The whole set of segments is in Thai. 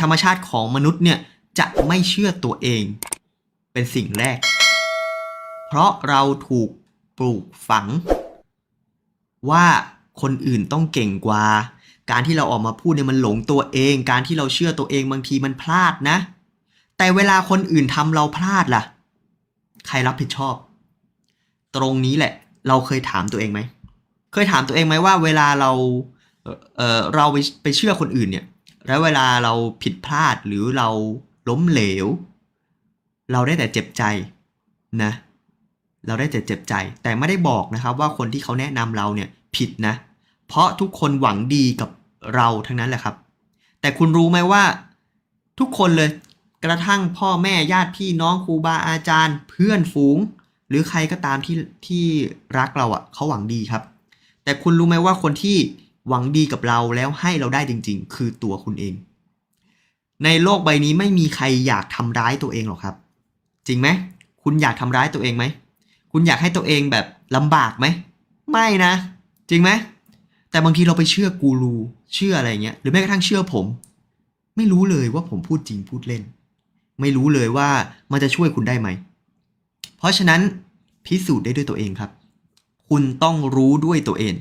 ธรรมชาติของมนุษย์เนี่ยจะไม่เชื่อตัวเอง เป็นสิ่งแรก เพราะเราถูกปลูกฝัง ว่าคนอื่นต้องเก่งกว่า การที่เราออกมาพูดเนี่ยมันหลงตัวเอง การที่เราเชื่อตัวเองบางทีมันพลาดนะ แต่เวลาคนอื่นทำเราพลาดล่ะ ใครรับผิดชอบ ตรงนี้แหละ เราเคยถามตัวเองไหม เคยถามตัวเองไหมว่า เวลาเราเอ่อเออเราไปไปเชื่อคนอื่นเนี่ย แล้วเวลาเราผิดพลาดหรือเราล้มเหลว เราได้แต่เจ็บใจนะ เราได้แต่เจ็บใจ แต่ไม่ได้บอกนะครับว่าคนที่เขาแนะนำเราเนี่ยผิดนะ เพราะทุกคนหวังดีกับเราทั้งนั้นแหละครับ แต่คุณรู้ไหมว่า ทุกคนเลยกระทั่งพ่อแม่ญาติพี่น้องครูบาอาจารย์ เพื่อนฝูง หรือใครก็ตามที่ที่รักเราอะ่ะเขาหวังดีครับ แต่คุณรู้ไหมว่าคนที่ หวังดีกับเราแล้วให้เราได้จริง ๆ คือตัวคุณเอง ในโลกใบนี้ไม่มีใครอยากทำร้ายตัวเองหรอกครับ จริงไหมคุณอยากทำร้ายตัวเองไหมคุณอยากให้ตัวเองแบบลำบากไหมไม่นะ จริงไหมแต่บางทีเราไปเชื่อกูรูเชื่ออะไรเงี้ยหรือแม้กระทั่งเชื่อผม ไม่รู้เลยว่าผมพูดจริงพูดเล่น ไม่รู้เลยว่ามันจะช่วยคุณได้ไหม เพราะฉะนั้นพิสูจน์ได้ด้วยตัวเองครับ คุณต้องรู้ด้วยตัวเอง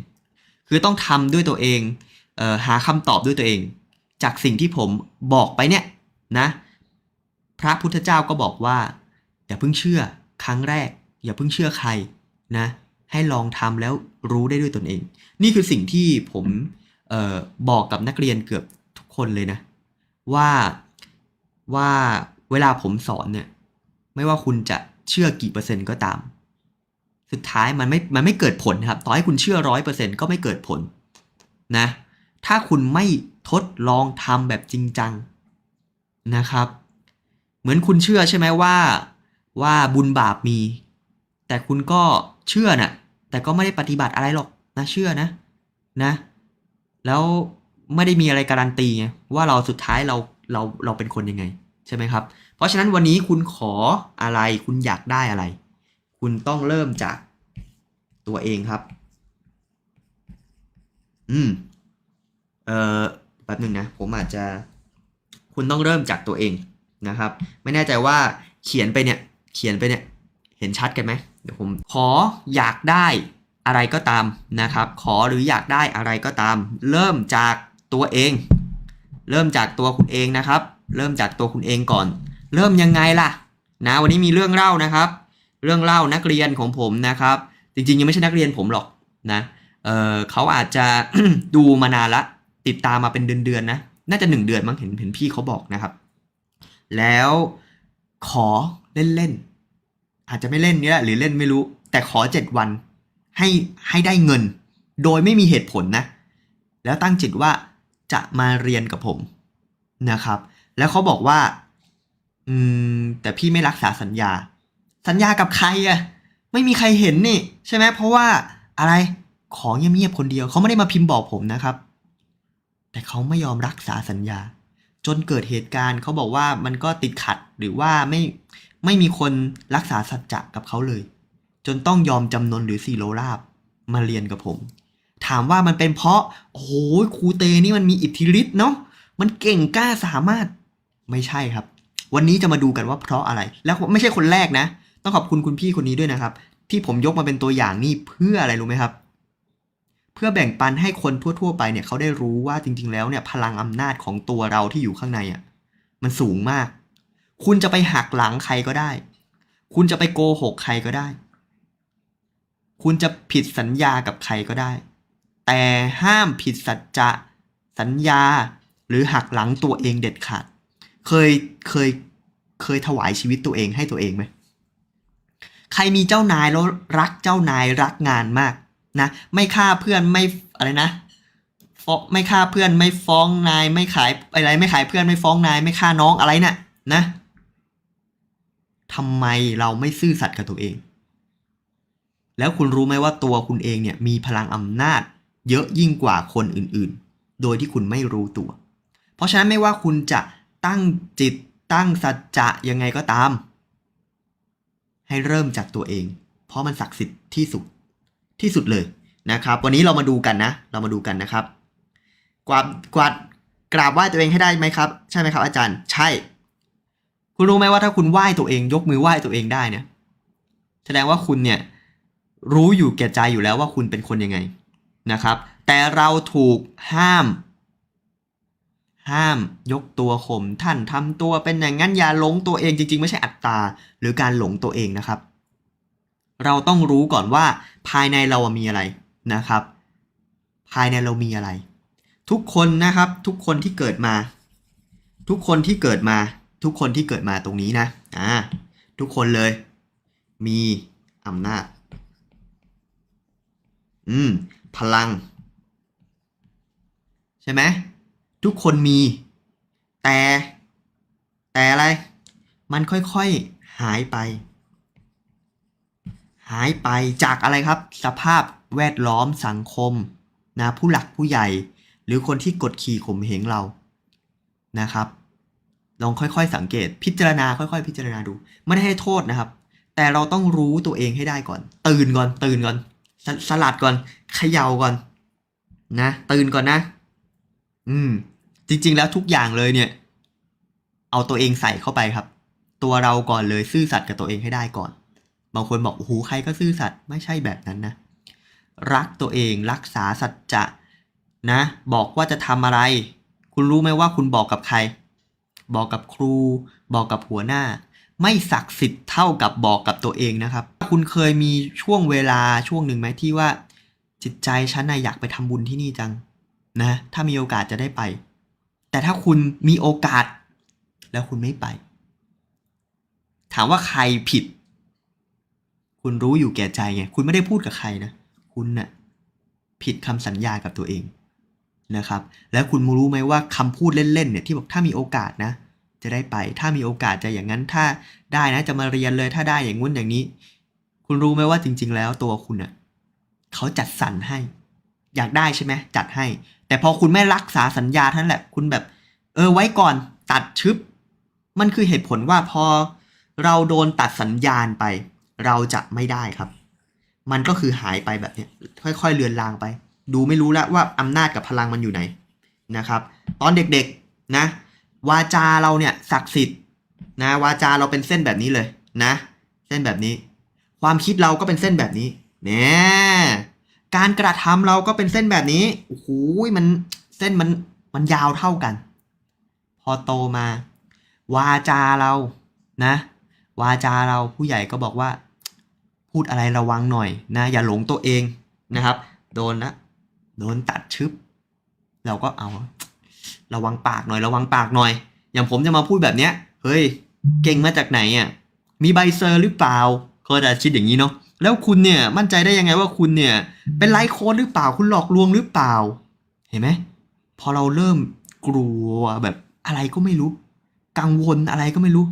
คือต้องทำด้วยตัวเองเออหาคำตอบด้วยตัวเอง จากสิ่งที่ผมบอกไปเนี่ยนะ พระพุทธเจ้าก็บอกว่า อย่าเพิ่งเชื่อครั้งแรก อย่าเพิ่งเชื่อใครนะ ให้ลองทำแล้วรู้ได้ด้วยตนเอง นี่คือสิ่งที่ผมออบอกกับนักเรียนเกือบทุกคนเลยนะ ว่าว่าเวลาผมสอนเนี่ย ไม่ว่าคุณจะเชื่อกี่เปอร์เซ็นต์ก็ตาม สุดท้ายมันไม่มันไม่เกิดผลครับต่อให้คุณเชื่อร้อยเปอร์เซ็นต์ก็ไม่เกิดผลนะถ้าคุณไม่ทดลองทำแบบจริงจังนะครับ เหมือนคุณเชื่อใช่ไหมว่าว่าบุญบาปมี แต่คุณก็เชื่อน่ะแต่ก็ไม่ได้ปฏิบัติอะไรหรอกนะเชื่อนะนะ แล้วไม่ได้มีอะไรการันตีไงว่าเราสุดท้ายเราเราเราเป็นคนยังไงใช่ไหมครับ เพราะฉะนั้นวันนี้คุณขออะไรคุณอยากได้อะไร คุณต้องเริ่มจาก ตัวเองครับ อืม เอ่อ แป๊บหนึ่งนะ ผมอาจจะ คุณต้องเริ่มจากตัวเองนะครับ ไม่แน่ใจว่าเขียนไปเนี่ย เขียนไปเนี่ย เห็นชัดกันไหมเดี๋ยวผม ขออยากได้อะไรก็ตามนะครับ ขอหรืออยากได้อะไรก็ตาม เริ่มจากตัวเอง เริ่มจากตัวคุณเองนะครับ เริ่มจากตัวคุณเองก่อน เริ่มยังไงล่ะ นะ วันนี้มีเรื่องเล่านะครับ เรื่องเล่านักเรียนของผมนะครับ จริงๆ ยังไม่ใช่นักเรียนผมหรอกนะเเขาอาจจะดูมานานละ ติดตามมาเป็นเดือนๆนะ น่าจะหนึ่งเดือนมั้งเห็นเห็นพี่เขาบอกนะครับ แล้วขอเล่นๆอาจจะไม่เล่นเนี้ยหรือเล่นไม่รู้ แต่ขอเจ็ดวันให้ให้ได้เงิน โดยไม่มีเหตุผลนะ แล้วตั้งจิตว่าจะมาเรียนกับผมนะครับ แล้วเขาบอกว่า อืมแต่พี่ไม่รักษาสัญญา สัญญากับใครอะ ไม่มีใครเห็นนี่ ใช่ไหมเพราะว่าอะไรขอเงียบๆคนเดียวเขาไม่ได้มาพิมพ์บอกผมนะครับ แต่เขาไม่ยอมรักษาสัญญา จนเกิดเหตุการณ์เขาบอกว่ามันก็ติดขัดหรือว่าไม่ไม่มีคนรักษาสัจจะกับเขาเลย จนต้องยอมจำนนหรือซีโรราบมาเรียนกับผม ถามว่ามันเป็นเพราะโอ้โหครูเตนี่มันมีอิทธิฤทธิ์เนาะมันเก่งกล้าสามารถไม่ใช่ครับ วันนี้จะมาดูกันว่าเพราะอะไร แล้วไม่ใช่คนแรกนะ ต้องขอบคุณคุณพี่คนนี้ด้วยนะครับ ที่ผมยกมาเป็นตัวอย่างนี่เพื่ออะไรรู้ไหมครับ เพื่อแบ่งปันให้คนทั่ว ๆ ไปเนี่ยเขาได้รู้ว่าจริง ๆ แล้วเนี่ยพลังอำนาจของตัวเราที่อยู่ข้างในอะมันสูงมาก คุณจะไปหักหลังใครก็ได้ คุณจะไปโกหกใครก็ได้ คุณจะผิดสัญญากับใครก็ได้ แต่ห้ามผิดสัจจะสัญญาหรือหักหลังตัวเองเด็ดขาด เคยเคยเคยถวายชีวิตตัวเองให้ตัวเองไหม ใครมีเจ้านายแล้วรักเจ้านายรักงานมากนะไม่ฆ่าเพื่อนไม่อะไรนะฟ้องไม่ฆ่าเพื่อนไม่ฟ้องนายไม่ขายอะไรไม่ขายเพื่อนไม่ฟ้องนายไม่ฆ่าน้องอะไรน่ะนะทำไมเราไม่ซื่อสัตย์กับตัวเอง แล้วคุณรู้ไหมว่าตัวคุณเองเนี่ยมีพลังอำนาจ เยอะยิ่งกว่าคนอื่นๆ โดยที่คุณไม่รู้ตัว เพราะฉะนั้นไม่ว่าคุณจะตั้งจิตตั้งสัจจะยังไงก็ตาม ให้เริ่มจากตัวเอง เพราะมันศักดิ์สิทธิ์ที่สุดที่สุดเลยนะครับ วันนี้เรามาดูกันนะ เรามาดูกันนะครับ กวาดกวาดกราบไหว้ตัวเองให้ได้ไหมครับ ใช่ไหมครับอาจารย์ ใช่ คุณรู้ไหมว่าถ้าคุณไหว้ตัวเอง ยกมือไหว้ตัวเองได้เนี่ย แสดงว่าคุณเนี่ยรู้อยู่แก่ใจอยู่แล้วว่าคุณเป็นคนยังไงนะครับ แต่เราถูกห้าม ห้ามยกตัวข่มท่านทำตัวเป็นอย่างนั้นอย่าหลงตัวเองจริง ๆ ไม่ใช่อัตตาหรือการหลงตัวเองนะครับ เราต้องรู้ก่อนว่าภายในเรามีอะไรนะครับ ภายในเรามีอะไร ทุกคนนะครับทุกคนที่เกิดมา ทุกคนที่เกิดมา ทุกคนที่เกิดมาตรงนี้นะอ่าทุกคนเลย มีอำนาจ อืม พลัง ใช่ไหม ทุกคนมี แต่ แต่อะไร มันค่อยๆหายไป หายไปจากอะไรครับ สภาพแวดล้อมสังคมนะผู้หลักผู้ใหญ่ หรือคนที่กดขี่ข่มเหงเรานะครับ ลองค่อยๆสังเกต พิจารณาค่อยๆ พิจารณาดู ไม่ได้ให้โทษนะครับ แต่เราต้องรู้ตัวเองให้ได้ก่อน ตื่นก่อน ตื่นก่อนสสลัดก่อนเขย่าก่อน นะ ตื่นก่อนนะ อืม จริง ๆ แล้วทุกอย่างเลยเนี่ย เอาตัวเองใส่เข้าไปครับ ตัวเราก่อนเลยซื่อสัตย์กับตัวเองให้ได้ก่อน บางคนบอกโอ้โหใครก็ซื่อสัตย์ไม่ใช่แบบนั้นนะรักตัวเองรักษาสัจจะนะ บอกว่าจะทำอะไร คุณรู้ไหมว่าคุณบอกกับใคร บอกกับครู บอกกับหัวหน้า ไม่ศักดิ์สิทธิ์เท่ากับบอกกับตัวเองนะครับ คุณเคยมีช่วงเวลาช่วงหนึ่งไหมที่ว่า จิตใจฉันนะอยากไปทำบุญที่นี่จัง นะถ้ามีโอกาสจะได้ไป แต่ถ้าคุณมีโอกาส แล้วคุณไม่ไป ถามว่าใครผิด คุณรู้อยู่แก่ใจไงคุณไม่ได้พูดกับใครนะ คุณน่ะผิดคำสัญญากับตัวเองนะครับ แล้วคุณรู้ไหมว่าคำพูดเล่นๆเนี่ยที่บอกถ้ามีโอกาสนะจะได้ไป ถ้ามีโอกาสจะอย่างนั้นถ้าได้นะจะมาเรียนเลยถ้าได้อย่างงู้นอย่างนี้ คุณรู้ไหมว่าจริง ๆ แล้วตัวคุณน่ะเขาจัดสรรให้ อยากได้ใช่ไหมจัดให้ แต่พอคุณไม่รักษาสัญญาท่านั้นแหละ คุณแบบ เออไว้ก่อนตัดชึบ มันคือเหตุผลว่าพอเราโดนตัดสัญญาณไป เราจะไม่ได้ครับ มันก็คือหายไปแบบเนี้ยค่อย ๆ เลือนลางไป ดูไม่รู้แล้วว่าอำนาจกับพลังมันอยู่ไหนนะครับ ตอนเด็กๆนะ วาจาเราเนี่ยศักดิ์สิทธิ์นะวาจาเราเป็นเส้นแบบนี้เลยนะ เส้นแบบนี้ ความคิดเราก็เป็นเส้นแบบนี้เนี่ย การกระทำเราก็เป็นเส้นแบบนี้โอ้โหมันเส้นมันมันยาวเท่ากัน พอโตมา วาจาเรานะ วาจาเราผู้ใหญ่ก็บอกว่า พูดอะไรระวังหน่อยนะ อย่าหลงตัวเองนะครับ โดนนะโดนตัดชึบ เราก็เอา ระวังปากหน่อย ระวังปากหน่อย อย่างผมจะมาพูดแบบเนี้ย เฮ้ย เก่งมาจากไหนอะมีใบเซอร์หรือเปล่า ก็จะคิดอย่างนี้เนาะแล้วคุณเนี่ยมั่นใจได้ยังไงว่าคุณเนี่ย เป็นไลฟ์โค้ดหรือเปล่าคุณหลอกลวงหรือเปล่า เห็นไหมพอเราเริ่มกลัวแบบอะไรก็ไม่รู้ กังวลอะไรก็ไม่รู้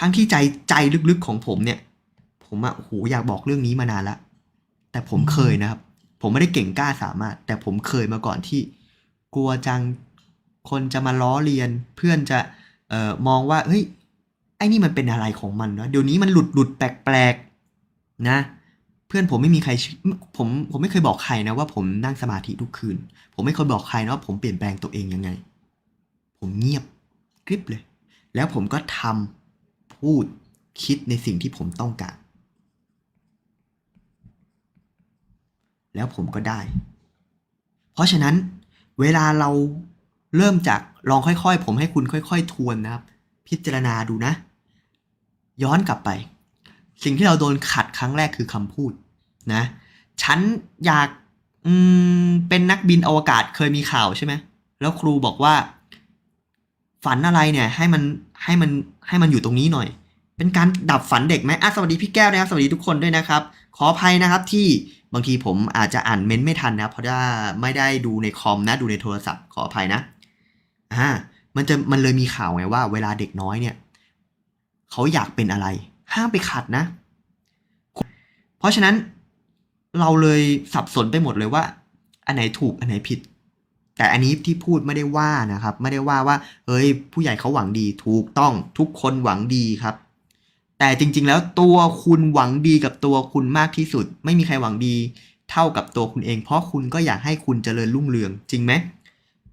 ทั้งที่ใจใจลึกๆของผมเนี่ย ผมอะโหอยากบอกเรื่องนี้มานานละแต่ผมเคยนะครับ ผมไม่ได้เก่งกล้าสามารถ แต่ผมเคยมาก่อนที่ กลัวจังคนจะมาล้อเลียน เพื่อนจะเอ่อมองว่าเฮ้ย ไอ้นี่มันเป็นอะไรของมันเนาะเดี๋ยวนี้มันหลุดหลุดแปลกๆนะ เพื่อนผมไม่มีใครผมผมไม่เคยบอกใครนะว่าผมนั่งสมาธิทุกคืน ผมไม่เคยบอกใครนะว่าผมเปลี่ยนแปลงตัวเองยังไง ผมเงียบกริบเลย แล้วผมก็ทำพูดคิดในสิ่งที่ผมต้องการ แล้วผมก็ได้ เพราะฉะนั้นเวลาเราเริ่มจากลองค่อยๆ ผมให้คุณค่อย ๆ ทวนนะครับ พิจารณาดูนะ ย้อนกลับไป สิ่งที่เราโดนขัดครั้งแรกคือคำพูดนะ ฉันอยากอืมเป็นนักบินอวกาศเคยมีข่าวใช่ไหมแล้วครูบอกว่า ฝันอะไรเนี่ย ให้มันให้มันให้มันอยู่ตรงนี้หน่อย เป็นการดับฝันเด็กไหมอะสวัสดีพี่แก้วนะครับ สวัสดีทุกคนด้วยนะครับ ขออภัยนะครับที่บางทีผมอาจจะอ่านเมนไม่ทันนะ เพราะว่าไม่ได้ดูในคอมนะ ดูในโทรศัพท์ขออภัยนะอ่ามันจะมันเลยมีข่าวไงว่า เวลาเด็กน้อยเนี่ย เขาอยากเป็นอะไร ห้ามไปขัดนะ เพราะฉะนั้นเราเลยสับสนไปหมดเลยว่า อันไหนถูกอันไหนผิด แต่อันนี้ที่พูดไม่ได้ว่านะครับ ไม่ได้ว่าว่าเฮ้ย ผู้ใหญ่เขาหวังดีถูกต้องทุกคนหวังดีครับ แต่จริง ๆ แล้วตัวคุณหวังดีกับตัวคุณมากที่สุด ไม่มีใครหวังดี เท่ากับตัวคุณเอง เพราะคุณก็อยากให้คุณเจริญรุ่งเรือง จริงไหม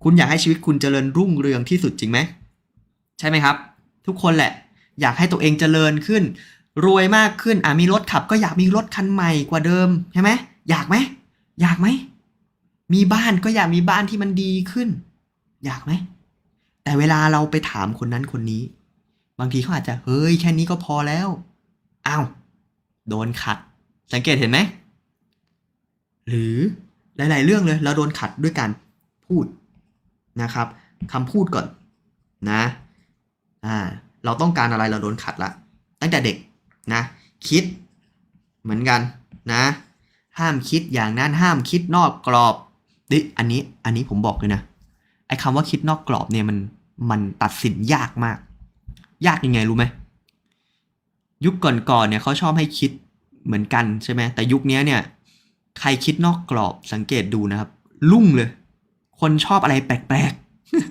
คุณอยากให้ชีวิตคุณเจริญรุ่งเรืองที่สุดจริงไหมใช่ไหมครับ ทุกคนแหละ อยากให้ตัวเองเจริญขึ้น รวยมากขึ้นอะมีรถขับ ก็อยากมีรถคันใหม่กว่าเดิมใช่ไหมอยากไหมอยากไหมมีบ้านก็อยากมีบ้านที่มันดีขึ้น อยากไหมแต่เวลาเราไปถามคนนั้นคนนี้ บางทีเขาอาจจะเฮ้ยแค่นี้ก็พอแล้วอ้าวโดนขัด สังเกตเห็นไหมหรือหลาย ๆ เรื่องเลยเราโดนขัดด้วยการพูดนะครับคำพูดก่อนนะอ่า เราต้องการอะไรเราโดนขัดละ ตั้งแต่เด็กนะ คิดเหมือนกันนะ ห้ามคิดอย่างนั้นห้ามคิดนอกกรอบดิอันนี้อันนี้ผมบอกเลยนะไอ้คำว่าคิดนอกกรอบเนี่ยมันมันตัดสินยากมาก ยากยังไงรู้ไหมยุคก่อนๆเนี่ยเขาชอบให้คิดเหมือนกันใช่ไหมแต่ยุคนี้เนี่ย ใครคิดนอกกรอบสังเกตดูนะครับ ลุ่งเลย คนชอบอะไรแปลก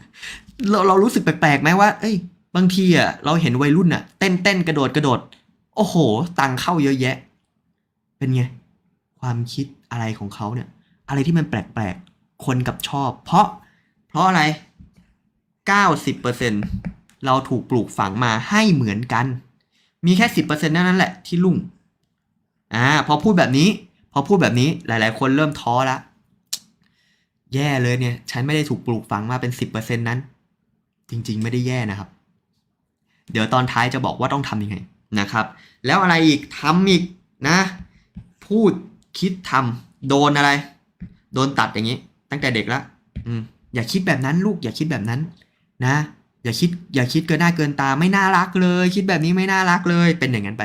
ๆเราเรารู้สึกแปลกๆไหมว่า เอ้ย บางทีอะเราเห็นวัยรุ่นอะ เต้นเต้นกระโดดกระโดด โอ้โห ตังค์เข้าเยอะแยะ เป็นไง ความคิดอะไรของเขาเนี่ย อะไรที่มันแปลกๆ คนกับชอบ เพราะ เพราะอะไร 90%เราถูกปลูกฝังมาให้เหมือนกัน มีแค่ 10%เท่านั้นแหละที่ลุ่ง อ่า พอพูดแบบนี้ พอพูดแบบนี้หลาย ๆ คนเริ่มท้อละแย่เลยเนี่ย ฉันไม่ได้ถูกปลูกฝังมาเป็น 10%นั้น จริง ๆ ไม่ได้แย่นะครับ เดี๋ยวตอนท้ายจะบอกว่าต้องทำยังไงนะครับ แล้วอะไรอีกทำอีกนะ พูดคิดทำโดนอะไร โดนตัดอย่างนี้ ตั้งแต่เด็กละอืมอย่าคิดแบบนั้นลูกอย่าคิดแบบนั้นนะ อย่าคิดอย่าคิดเกินหน้าเกินตาไม่น่ารักเลย คิดแบบนี้ไม่น่ารักเลย เป็นอย่างนั้นไป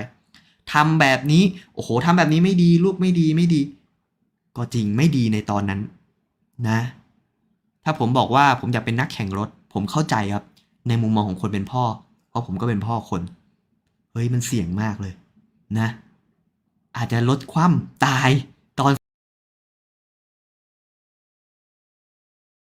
ทำแบบนี้โอ้โหทำแบบนี้ไม่ดีลูกไม่ดีไม่ดี ก็จริงไม่ดีในตอนนั้นนะ ถ้าผมบอกว่าผมอยากเป็นนักแข่งรถ ผมเข้าใจครับ ในมุมมองของคนเป็นพ่อ เพราะผมก็เป็นพ่อคน เฮ้ยมันเสี่ยงมากเลย นะ อาจจะลดความตาย